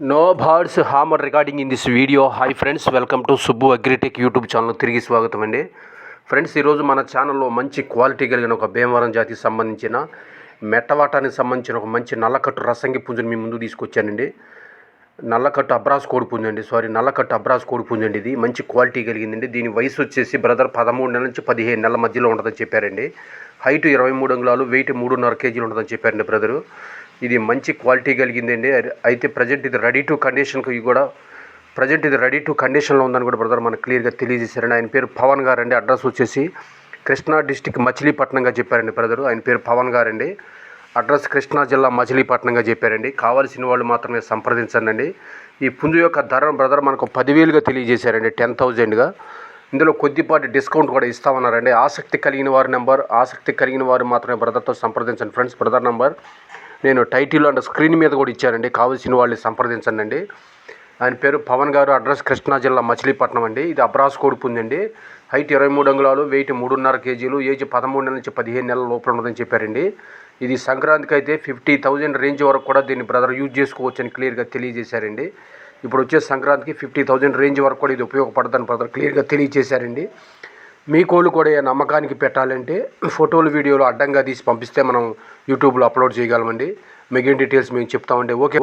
No birds hammer recording in this video hi friends welcome to Subbu Agritech YouTube channel తిరిగి స్వాగతం అండి. Friends ఈరోజు మన ఛానల్లో మంచి క్వాలిటీ కలిగిన ఒక భీమవరం జాతికి సంబంధించిన మెట్టవాటానికి సంబంధించిన ఒక మంచి నల్లకట్టు రసంగి పుంజుని మీ ముందు తీసుకొచ్చానండి. నల్లకట్టు అబ్రాస్ కోడి పుంజండి సారీ నల్లకట్టు అబ్రాస్ కోడి పుంజండి ఇది. మంచి క్వాలిటీ కలిగిందండి. దీని వయసు వచ్చేసి బ్రదర్ పదమూడు నెలల నుంచి పదిహేను నెలల మధ్యలో ఉంటుందని చెప్పారండి. హైట్ ఇరవై మూడు అంగుళాలు వెయిట్ మూడున్నర కేజీలు ఉంటుందని చెప్పారండి బ్రదరు ఇది మంచి క్వాలిటీ కలిగిందండి. అయితే ప్రజెంట్ ఇది రెడీ టు కండిషన్కి కూడా ప్రజెంట్ ఇది రెడీ టు కండిషన్లో ఉందని కూడా బ్రదర్ మనకు క్లియర్గా తెలియజేశారండి. ఆయన పేరు పవన్ గారండి. అడ్రస్ వచ్చేసి కృష్ణా డిస్టిక్ మచిలీపట్నంగా చెప్పారండి బ్రదరు. ఆయన పేరు పవన్ గారండి. అడ్రస్ కృష్ణా జిల్లా మచిలీపట్నంగా చెప్పారండి. కావాల్సిన వాళ్ళు మాత్రమే సంప్రదించండి ఈ పుంజు యొక్క ధర బ్రదర్ మనకు పదివేలుగా తెలియజేశారండి. టెన్ థౌజండ్గా. ఇందులో కొద్దిపాటి డిస్కౌంట్ కూడా ఇస్తామన్నారండి. ఆసక్తి కలిగిన వారి నెంబర్ ఆసక్తి కలిగిన వారు మాత్రమే బ్రదర్తో సంప్రదించండి. ఫ్రెండ్స్ బ్రదర్ నెంబర్ నేను టైటిల్ అండ్ స్క్రీన్ మీద కూడా ఇచ్చానండి. కావాల్సిన వాళ్ళని సంప్రదించండి అండి ఆయన పేరు పవన్ గారు అడ్రస్ కృష్ణా జిల్లా మచిలీపట్నం అండి. ఇది అబ్రాస్ కోడి ఉందండి. హైట్ ఇరవై మూడు అంగుళాలు వెయిట్ మూడున్నర కేజీలు ఏజ్ పదమూడు నెలల నుంచి పదిహేను నెలల లోపల ఉన్నదని చెప్పారండి. ఇది సంక్రాంతికి అయితే ఫిఫ్టీ థౌజండ్ రేంజ్ వరకు కూడా దీన్ని బ్రదర్ యూజ్ చేసుకోవచ్చని క్లియర్గా తెలియజేశారండి. ఇప్పుడు వచ్చే సంక్రాంతికి ఫిఫ్టీ థౌజండ్ రేంజ్ వరకు కూడా ఇది ఉపయోగపడదని బ్రదర్ క్లియర్గా తెలియజేశారండి. మీ కోళ్ళు కూడా ఏ నమ్మకానికి పెట్టాలంటే ఫోటోలు వీడియోలు అడ్డంగా తీసి పంపిస్తే మనం యూట్యూబ్లో అప్లోడ్ చేయగలమండి. మిగిలిన డీటెయిల్స్ మేము చెప్తామండి. ఓకే.